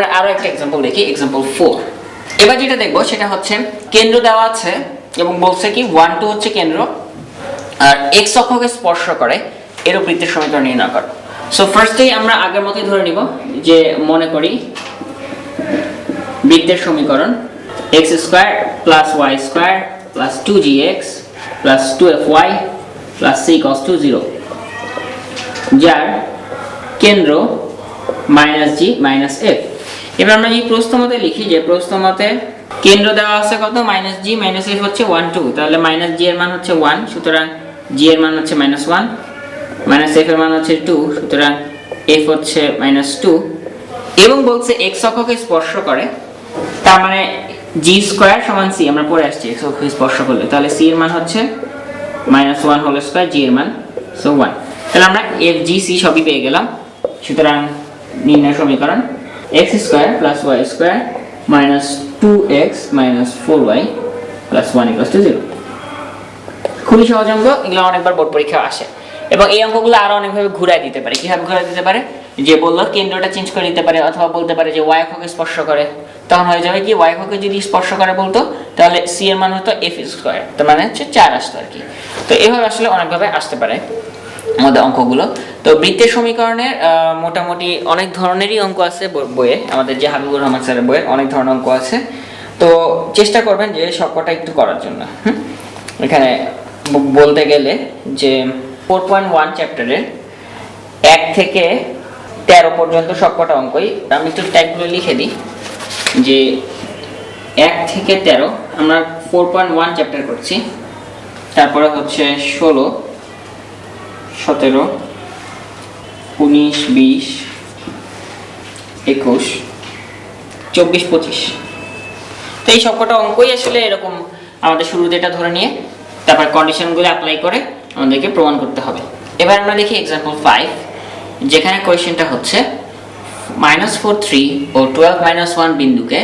আমরা আরও একটা এক্সাম্পল দেখি এক্সাম্পল ফোর এবার যেটা দেখব, সেটা হচ্ছে কেন্দ্র দেওয়া আছে এবং বলছে কি ওয়ান টু হচ্ছে কেন্দ্র, আর এক্স অক্ষকে স্পর্শ করে এরও বৃত্তের সমীকরণ নির্ণয় করো। সো ফার্স্টেই আমরা আগের মতোই ধরে নিব যে মনে করি বৃত্তের সমীকরণ x square plus y square plus two g x plus two f y plus c cos to zero যার কেন্দ্র মাইনাস জি মাইনাস এফ এবার আমরা এই প্রশ্ন মতে লিখি যে প্রশ্ন মতে কেন্দ্র দেওয়া আছে কত? মাইনাস জি মাইনাস এফ হচ্ছে ওয়ান টু তাহলে মাইনাস জি এর মান হচ্ছে ওয়ান সুতরাং জি এর মান হচ্ছে মাইনাস ওয়ান মাইনাস এফ এর মান হচ্ছে টু সুতরাং এফ হচ্ছে মাইনাস টু এবং বলছে এক্স অক্ষকে স্পর্শ করে, তার মানে জি স্কোয়ার সমান সি আমরা পরে আসছি এক্স অক্ষকে স্পর্শ করলে। তাহলে সি এর মান হচ্ছে minus one whole square g এর মান সো ওয়ান তাহলে আমরা এফ জি সি সবই পেয়ে গেলাম। সুতরাং নির্ণয় সমীকরণ x square plus y square minus two x minus four y plus one equals to zero খুবই সহজ অঙ্ক, এগুলো অনেকবার বোর্ড পরীক্ষা আসে। এবং এই অঙ্কগুলো আরও অনেকভাবে ঘুরাই দিতে পারে। কীভাবে ঘুরাই দিতে পারে? যে বলল কেন্দ্রটা চেঞ্জ করে দিতে পারে, অথবা বলতে পারে যে ওয়াই অক্ষকে স্পর্শ করে। তখন হয়ে যাবে কি ওয়াই অক্ষকে যদি স্পর্শ করে বলতো, তাহলে সি এর মান হতো এফ স্কোয়ার তার মানে হচ্ছে চার আসতো আর কি। তো এভাবে আসলে অনেকভাবে আসতে পারে আমাদের অঙ্কগুলো। তো বৃত্তের সমীকরণের মোটামুটি অনেক ধরনেরই অঙ্ক আছে বই- বইয়ে। আমাদের যে হাবিবুর রহমান স্যারের বইয়ে অনেক ধরনের অঙ্ক আছে। তো চেষ্টা করবেন যে সবকটা একটু করার জন্য? এখানে বলতে গেলে যে ফোর পয়েন্ট ওয়ান চ্যাপ্টারের এক থেকে তেরো পর্যন্ত সবকটা অঙ্কই আমি একটু ট্যাগগুলো লিখে দিই যে এক থেকে তেরো আমরা ফোর পয়েন্ট ওয়ান চ্যাপ্টার করছি। তারপরে হচ্ছে ষোলো, সতেরো উনিশ, বিশ, একুশ, চব্বিশ, পঁচিশ। তো এই সবকটা অঙ্কই আসলে এরকম আমাদের শুরুতে এটা ধরে নিয়ে, তারপর কন্ডিশনগুলো অ্যাপ্লাই করে আমাদেরকে প্রমাণ করতে হবে। এবার আমরা দেখি এক্সাম্পল ফাইভ যেখানে কোয়েশ্চেনটা হচ্ছে মাইনাস ফোর থ্রি ও টুয়েলভ মাইনাস ওয়ান বিন্দুকে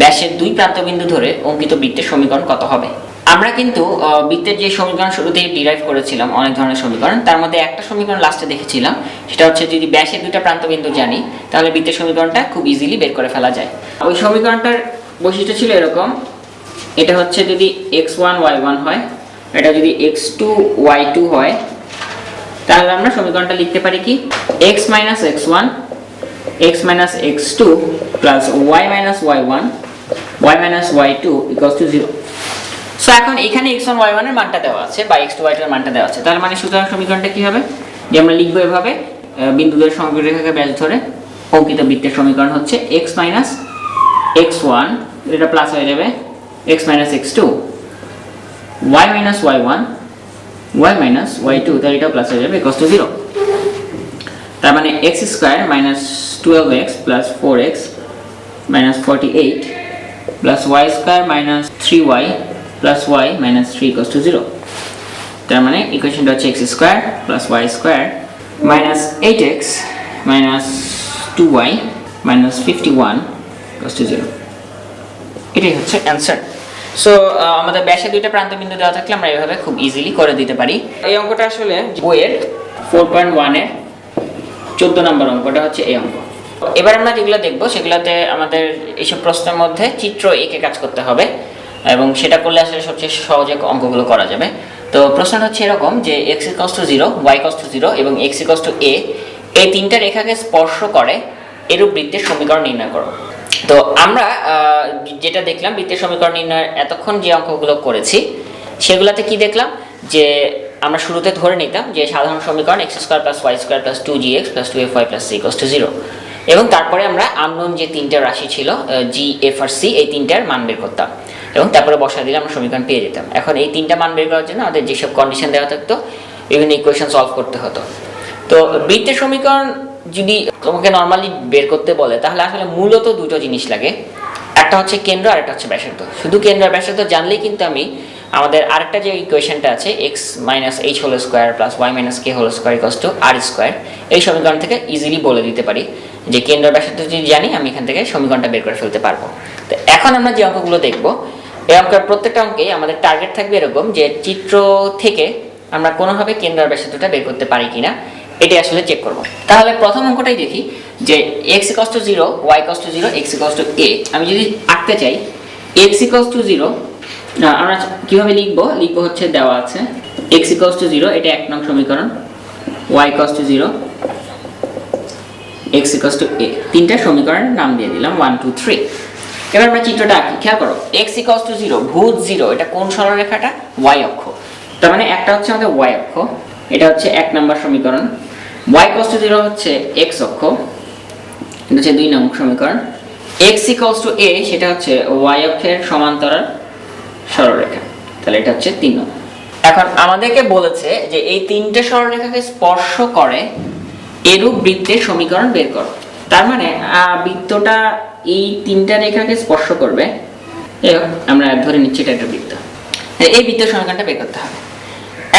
ব্যাসের দুই প্রান্ত বিন্দু ধরে অঙ্কিত বৃত্তের সমীকরণ কত হবে? আমরা কিন্তু বৃত্তের যে সমীকরণ শুরুতেই ডিরাইভ করেছিলাম, অনেক ধরনের সমীকরণ, তার মধ্যে একটা সমীকরণ লাস্টে দেখেছিলাম, সেটা হচ্ছে যদি ব্যাসের দুইটা প্রান্ত বিন্দু জানি, তাহলে বৃত্তের সমীকরণটা খুব ইজিলি বের করে ফেলা যায়। ওই সমীকরণটার বৈশিষ্ট্য ছিল এরকম, এটা হচ্ছে যদি এক্স ওয়ান ওয়াই ওয়ান হয়, এটা যদি এক্স টু ওয়াই টু হয়, তাহলে আমরা সমীকরণটা লিখতে পারি কি? X minus x one x minus x two plus y minus y one y minus y two equals to zero so এখন এখানে এক্স ওয়ান ওয়াই ওয়ানের মানটা দেওয়া আছে, বা এক্স টু ওয়াই মানটা দেওয়া আছে। তার মানে সুতরাং সমীকরণটা কি হবে? যে আমরা লিখব এভাবে বিন্দুদের সমগ্ররেখাকে ব্যাস ধরে অঙ্কিত বৃত্তের সমীকরণ হচ্ছে এক্স মাইনাস এক্স ওয়ান এটা প্লাস হয়ে যাবে x minus x two y minus y one y minus y two তাহলে এটা প্লাস হয়ে যাবে ইকস টু জিরো তার মানে x square minus twelve x plus four x minus forty eight plus y square minus three y plus y minus three equals to zero তার মানে ইকুয়েশনটা হচ্ছে x square plus y square minus eight x minus two y minus fifty one equals to zero এটাই হচ্ছে answer so আমাদের ব্যাসে দুইটা প্রান্ত বিন্দু দেওয়া থাকলে আমরা এভাবে খুব ইজিলি করে দিতে পারি। এই অঙ্কটা আসলে বইয়ের ফোর পয়েন্ট ওয়ানের চোদ্দ নম্বর অঙ্কটা হচ্ছে এই অঙ্ক। এবার আমরা যেগুলো দেখব, সেগুলোতে আমাদের এইসব প্রশ্নের মধ্যে চিত্র এঁকে কাজ করতে হবে। এবং সেটা করলে আসলে সবচেয়ে সহজে অঙ্কগুলো করা যাবে। তো প্রশ্নটা হচ্ছে এরকম যে x equals to zero y equals to zero এবং এক্স ইকস টু এ এই তিনটা রেখাকে স্পর্শ করে এরূপ বৃত্তের সমীকরণ নির্ণয় করো। তো আমরা যেটা দেখলাম বৃত্তের সমীকরণ নির্ণয়ের এতক্ষণ যে অঙ্কগুলো করেছি, সেগুলোতে কি দেখলাম? যে আমরা শুরুতে ধরে নিতাম যে সাধারণ সমীকরণ x square plus y square plus two g x plus two f y plus c to zero এবং তারপরে আমরা আননোন যে তিনটে রাশি ছিল জি এফ আর সি এই তিনটার মান বের করতাম। এবং তারপরে বসা দিলে আমরা সমীকরণ পেয়ে যেতাম। এখন এই তিনটা মান বের করার জন্য আমাদের যেসব কন্ডিশন দেওয়া থাকতো, বিভিন্ন ইকুয়েশন সলভ করতে হতো। তো বৃত্তের সমীকরণ যদি তোমাকে নর্মালি বের করতে বলে, তাহলে আসলে মূলত দুটো জিনিস লাগে। একটা হচ্ছে কেন্দ্র আর একটা হচ্ছে ব্যাসার্ধ। শুধু কেন্দ্র আর ব্যাসার্ধ জানলেই কিন্তু আমি আমাদের আরেকটা যে ইকুয়েশনটা আছে x minus h whole square plus y minus k whole square equals to r square এই সমীকরণ থেকে ইজিলি বলে দিতে পারি। যে কেন্দ্র ব্যাসার্ধ যদি জানি, আমি এখান থেকে সমীকরণটা বের করে ফেলতে পারব। তো এখন আমরা যে অঙ্কগুলো দেখব, এই অঙ্কের প্রত্যেকটা অঙ্কেই আমাদের টার্গেট থাকবে এরকম যে চিত্র থেকে আমরা কোনোভাবে কেন্দ্র ব্যাসার্ধটা বের করতে পারি কিনা, এটাই আসলে চেক করব। তাহলে প্রথম অঙ্কটাই দেখি যে x equals to zero y equals to zero x equals to a আমি যদি আঁকতে চাই এক্স ইকস টু জিরো আমরা কীভাবে লিখব? লিখব হচ্ছে দেওয়া আছে এক্স ইকস টু জিরো এটা এক নং সমীকরণ y equals to zero x equals to a তিনটা সমীকরণ নাম দিয়ে দিলাম ওয়ান টু থ্রি এবার আমরা চিত্রটা আঁকি, খেয়াল করো এক্স ইকস টু জিরো ভূত জিরো এটা কোন সরলরেখাটা? ওয়াই অক্ষ। তার মানে একটা হচ্ছে আমাদের ওয়াই অক্ষ, এটা হচ্ছে এক নম্বর সমীকরণ। ওয়াই ইকস টু জিরো হচ্ছে এক্স অক্ষ, এটা হচ্ছে দুই নম্বর সমীকরণ। এক্স ইকস টু এ সেটা হচ্ছে ওয়াই অক্ষের সমান্তরাল সরলরেখা। তাহলে এটা হচ্ছে তিন নম্বর এখন আমাদেরকে বলেছে যে এই তিনটে সরলরেখাকে স্পর্শ করে এরূপ বৃত্তের সমীকরণ বের করো। তার মানে বৃত্তটা এই তিনটা রেখাকে স্পর্শ করবে। আমরা ধরে নিচ্ছি এটা একটা বৃত্ত। এই বৃত্তের সমীকরণটা বের করতে হবে।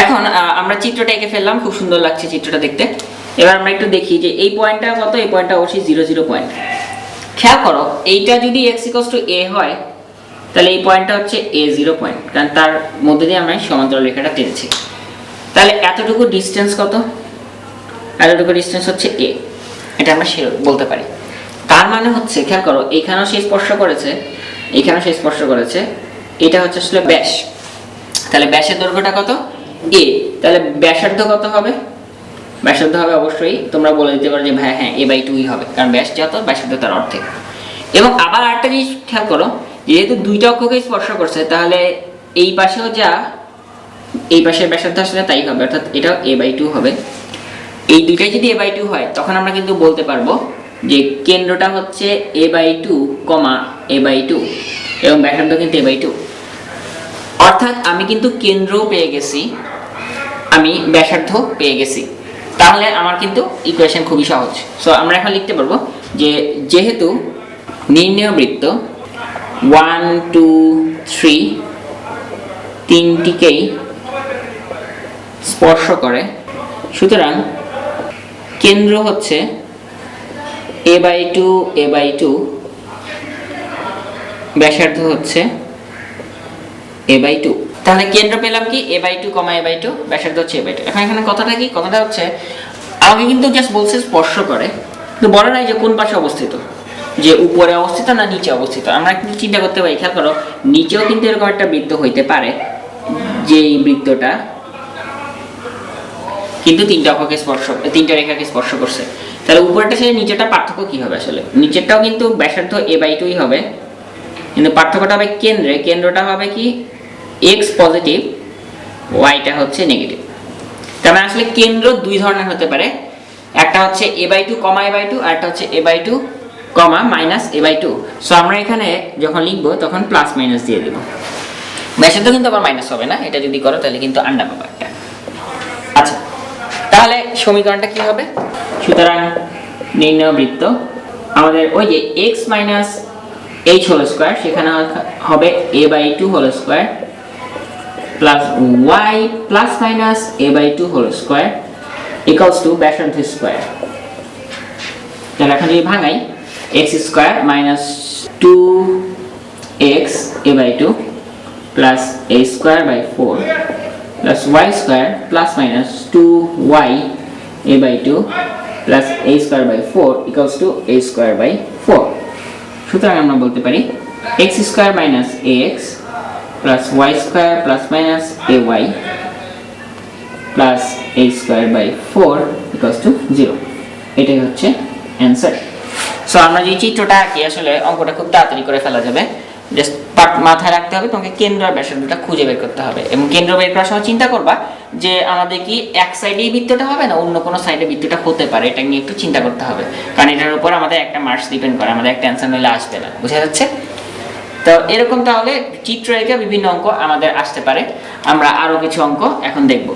এখন আমরা চিত্রটা এঁকে ফেললাম, খুব সুন্দর লাগছে চিত্রটা দেখতে। এবার আমরা একটু দেখি যে এই পয়েন্টটা কত, এই পয়েন্টটা অবশ্যই জিরো জিরো পয়েন্ট। খেয়াল করো, এইটা যদি এক্স ইকস টু এ হয়, তাহলে এই পয়েন্টটা হচ্ছে এ জিরো পয়েন্ট, কারণ তার মধ্যে দিয়ে আমরা সমান্তরাল রেখাটা টেনেছি। তাহলে এতটুকু ডিস্টেন্স কত? এতটুকু ডিস্টেন্স হচ্ছে এ এটা আমরা sure বলতে পারি। তার মানে হচ্ছে, খেয়াল করো, এখানেও সে স্পর্শ করেছে, এখানেও সে স্পর্শ করেছে। এটা হচ্ছে আসলে ব্যাস। তাহলে ব্যাসের দৈর্ঘ্যটা কত? এ তাহলে ব্যাসার্ধ কত হবে? ব্যাসার্ধ হবে অবশ্যই, তোমরা বলে দিতে পারো যে ভাই হ্যাঁ এ বাই টুই হবে, কারণ ব্যাস যত, ব্যাসার্ধ তার অর্ধেক। এবং আবার আরেকটা জিনিস খেয়াল করো, যেহেতু দুইটা অক্ষকে স্পর্শ করছে, তাহলে এই পাশেও যা, এই পাশের ব্যাসার্ধ আসলে তাই হবে, অর্থাৎ এটাও এ বাই টু হবে। এই দুইটাই যদি এ বাই টু হয়, তখন আমরা কিন্তু বলতে পারব যে কেন্দ্রটা হচ্ছে a by two comma a by two এবং ব্যাসার্ধ কিন্তু এ বাই টু অর্থাৎ আমি কিন্তু কেন্দ্রও পেয়ে গেছি, আমি ব্যাসার্ধ পেয়ে গেছি। তাহলে আমার কিন্তু ইকুয়েশন খুবই সহজ। সো আমরা এখন লিখতে পারব যে যেহেতু নির্ণয় বৃত্ত ওয়ান টু থ্রি তিনটিকেই স্পর্শ করে, সুতরাং কেন্দ্র হচ্ছে a by two a by two ব্যাসার্ধ হচ্ছে এ বাই টু তাহলে কেন্দ্র পেলাম কি? A by two comma a by two ব্যাসার্ধ হচ্ছে এ বাই টু এখন এখানে কথাটা কি? কথাটা হচ্ছে, আমাকে কিন্তু জাস্ট বলছে স্পর্শ করে। কিন্তু বলে নাই যে কোন পাশে অবস্থিত। যে উপরে অবস্থিত না নিচে অবস্থিত। আমরা কিন্তু চিন্তা করতে পারি, খেয়াল করো, নিচেও কিন্তু এরকম একটা বৃত্ত হইতে পারে যে এই বৃত্তটা কিন্তু তিনটা অক্ষকে স্পর্শ, তিনটা রেখাকে স্পর্শ করছে। তাহলে উপরেরটা সাথে নিচেরটা পার্থক্য কি হবে আসলে? নিচেরটাও কিন্তু ব্যাসার্ধ এ বাই টুই হবে। কিন্তু পার্থক্যটা হবে কেন্দ্রে। কেন্দ্রটা হবে কি? এক্স পজিটিভ ওয়াইটা হচ্ছে নেগেটিভ তার মানে আসলে কেন্দ্র দুই ধরনের হতে পারে। একটা হচ্ছে a by two comma a by two আর একটা হচ্ছে a by two comma minus a by two so আমরা এখানে যখন লিখব, তখন প্লাস মাইনাস দিয়ে দিব। ব্যাসার্ধ কিন্তু আবার মাইনাস হবে না। এটা যদি করো, তাহলে কিন্তু আন্ডা পাবো একটা আচ্ছা। তাহলে সমীকরণটা কি হবে? সুতরাং নির্ণয় বৃত্ত আমাদের ওই যে x minus h whole square সেখানে হবে a by two whole square plus y plus minus a by two whole square equals to ব্যাসার্ধ স্কোয়ার তাহলে এখন যদি ভাঙাই x square minus two x a by two plus a square by four plus y square plus minus two y a by two plus a square by four equals to a square by four সুতরাং আমরা বলতে পারি x square minus a x plus y square plus minus a y plus a square by four equals to zero এটাই হচ্ছে answer so আমরা যে চিত্রটা আঁকি, আসলে অঙ্কটা খুব তাড়াতাড়ি করে ফেলা যাবে। জাস্ট মাথায় রাখতে হবে, তোমাকে কেন্দ্র আর ব্যাসার্ধটা খুঁজে বের করতে হবে। এবং কেন্দ্র বের করার সময় চিন্তা করবা যে আমাদের কি এক সাইডেই বৃত্তটা হবে না অন্য কোনো সাইডে বৃত্তটা হতে পারে, এটা নিয়ে একটু চিন্তা করতে হবে। কারণ এটার উপর আমাদের একটা মার্কস ডিপেন্ড করে, আমাদের একটা অ্যান্সার নিলে আসবে না। বুঝা যাচ্ছে? তো এরকম তাহলে চিত্র রেখে বিভিন্ন অঙ্ক আমাদের আসতে পারে। আমরা আরও কিছু অঙ্ক এখন দেখব।